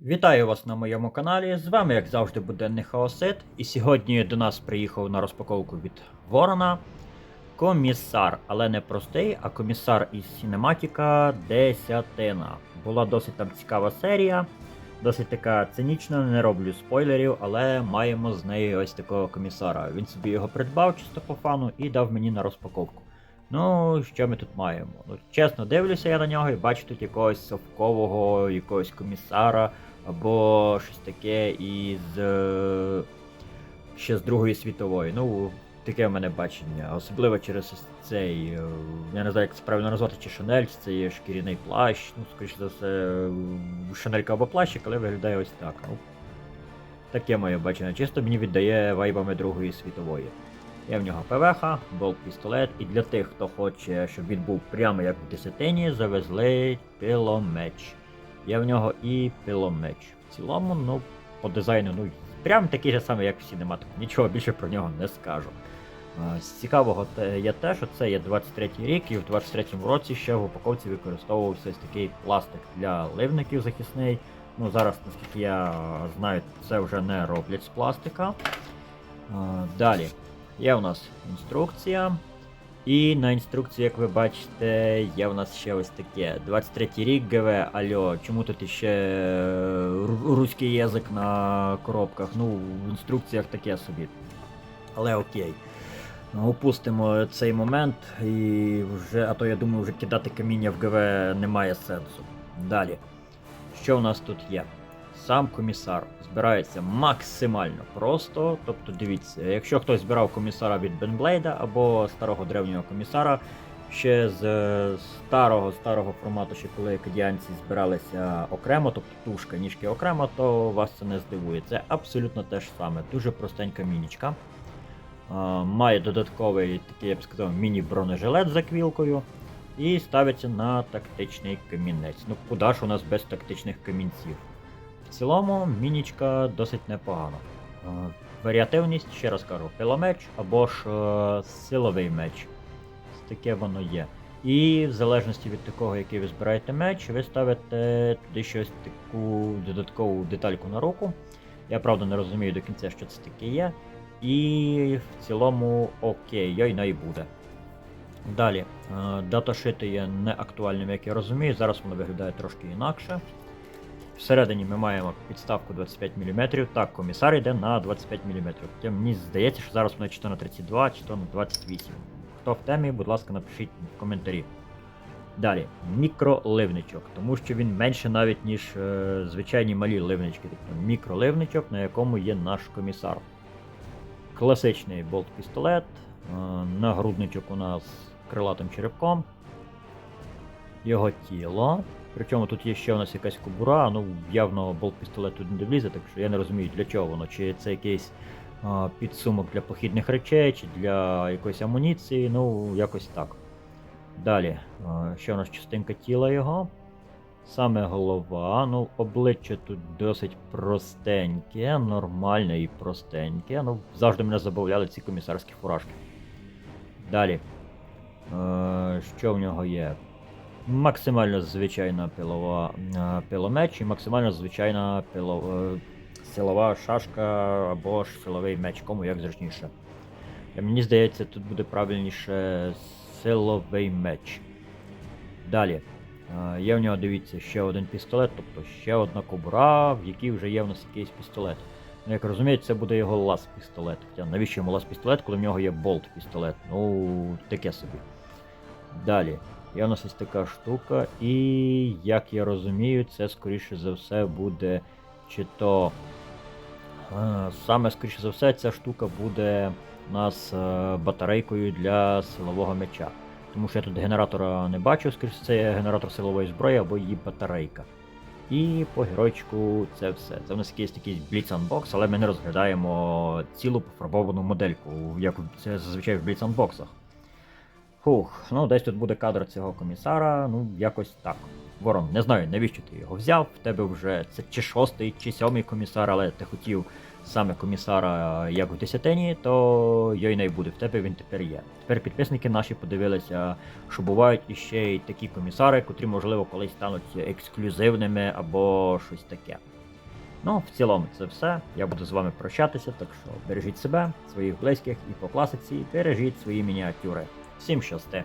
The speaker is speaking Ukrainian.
Вітаю вас на моєму каналі. З вами, як завжди, буденний Хаосит. І сьогодні до нас приїхав на розпаковку від Ворона комісар, але не простий, а комісар із Сінематіка Десятина. Була досить там цікава серія, досить така цинічна, не роблю спойлерів, але маємо з нею ось такого комісара. Він собі його придбав чисто по фану і дав мені на розпаковку. Ну, що ми тут маємо? Ну, чесно, дивлюся я на нього і бачу тут якогось совкового, якогось комісара, або щось таке із е, ще з Другої світової. Ну, таке в мене бачення. Особливо через цей. е, Я не знаю, як це правильно назвати, чи Шанель, чи це є шкіряний плащ. Ну, скоріше за все, е, Шанелька або плащик, але виглядає ось так. Ну, таке моє бачення. Чисто мені віддає вайбами Другої світової. Є в нього ПВХ, болт пістолет, і для тих, хто хоче, щоб він був прямо як в десятині, завезли пиломеч. Є в нього і пиломеч. В цілому, ну, по дизайну, ну, прям такий же самий, як в Cinematic. Нічого більше про нього не скажу. З цікавого є те, що це є 23-й рік, і в 23-му році ще в упаковці використовувався ось такий пластик для ливників захисний. Ну, зараз, наскільки я знаю, це вже не роблять з пластика. Далі. Є у нас інструкція. І на інструкції, як ви бачите, є у нас ще ось таке. 23 рік ГВ, альо, чому тут іще е, руський язик на коробках? Ну, в інструкціях таке собі. Але окей. Опустимо цей момент і вже, а то я думаю, вже кидати каміння в ГВ немає сенсу. Далі. Що у нас тут є? Сам комісар збирається максимально просто. Тобто, дивіться, якщо хтось збирав комісара від Бенблейда або старого древнього комісара, ще з е, старого старого формату, ще коли кадіанці збиралися окремо, тобто тушка, ніжки окремо, то вас це не здивує. Це абсолютно те ж саме. Дуже простенька мінічка. Має додатковий такий, я б сказав, міні-бронежилет з заквілкою. І ставиться на тактичний камінець. Ну, куди ж у нас без тактичних камінців? В цілому, мінічка досить непогана. Е, Варіативність, ще раз кажу, пиломеч або ж е, силовий меч. Таке воно є. І в залежності від такого, який ви збираєте меч, ви ставите туди щось таку додаткову детальку на руку. Я правда не розумію до кінця, що це таке є. І в цілому окей, йой не буде. Далі, е, даташити є не актуальним, як я розумію. Зараз воно виглядає трошки інакше. Всередині ми маємо підставку 25 мм. Так, комісар йде на 25 мм. Хоча мені здається, що зараз воно чи то на 32, чи то на 28. Хто в темі, будь ласка, напишіть в коментарі. Далі, мікроливничок, тому що він менше навіть, ніж е, звичайні малі ливнички. Тобто мікроливничок, на якому є наш комісар. Класичний болт-пістолет. Е, нагрудничок у нас крилатим черепком. Його тіло. Причому тут є ще у нас якась кобура, ну явно болт-пістолет тут не влізе, так що я не розумію для чого воно. Чи це якийсь а, підсумок для похідних речей, чи для якоїсь амуніції, ну якось так. Далі, а, ще у нас частинка тіла його. Саме голова, ну, обличчя тут досить простеньке, нормальне і простеньке. Ну, завжди мене забавляли ці комісарські фуражки. Далі. Е, що в нього є? Максимально звичайна пилова е, пиломеч і максимально звичайна пило, е, силова шашка або ж силовий меч, кому як зручніше. Е, Мені здається, тут буде правильніше силовий меч. Далі. Є в нього, дивіться, ще один пістолет, тобто ще одна кобура, в якій вже є в нас якийсь пістолет. Ну, як розумієте, це буде його лаз пістолет. Хоча навіщо йому лаз пістолет, коли в нього є болт пістолет? Ну, таке собі. Далі. Є у нас ось така штука, і як я розумію, це скоріше за все буде чи то. е, Саме скоріше за все, ця штука буде у нас е, батарейкою для силового меча. Тому що я тут генератора не бачу, скоріше це є генератор силової зброї або її батарейка. І по геройчику це все. Це в нас якийсь такий Unbox, але ми не розглядаємо цілу пофарбовану модельку, як це зазвичай в Blitz Фух, ну десь тут буде кадр цього комісара, ну якось так. Ворон, не знаю, навіщо ти його взяв. В тебе вже це чи шостий, чи сьомий комісар, але ти хотів саме комісара як в десятині, то йой не буде. В тебе він тепер є. Тепер підписники наші подивилися, що бувають іще й такі комісари, котрі, можливо, колись стануть ексклюзивними або щось таке. Ну, в цілому це все. Я буду з вами прощатися, так що бережіть себе, своїх близьких і по класиці бережіть свої мініатюри. Всім щасти!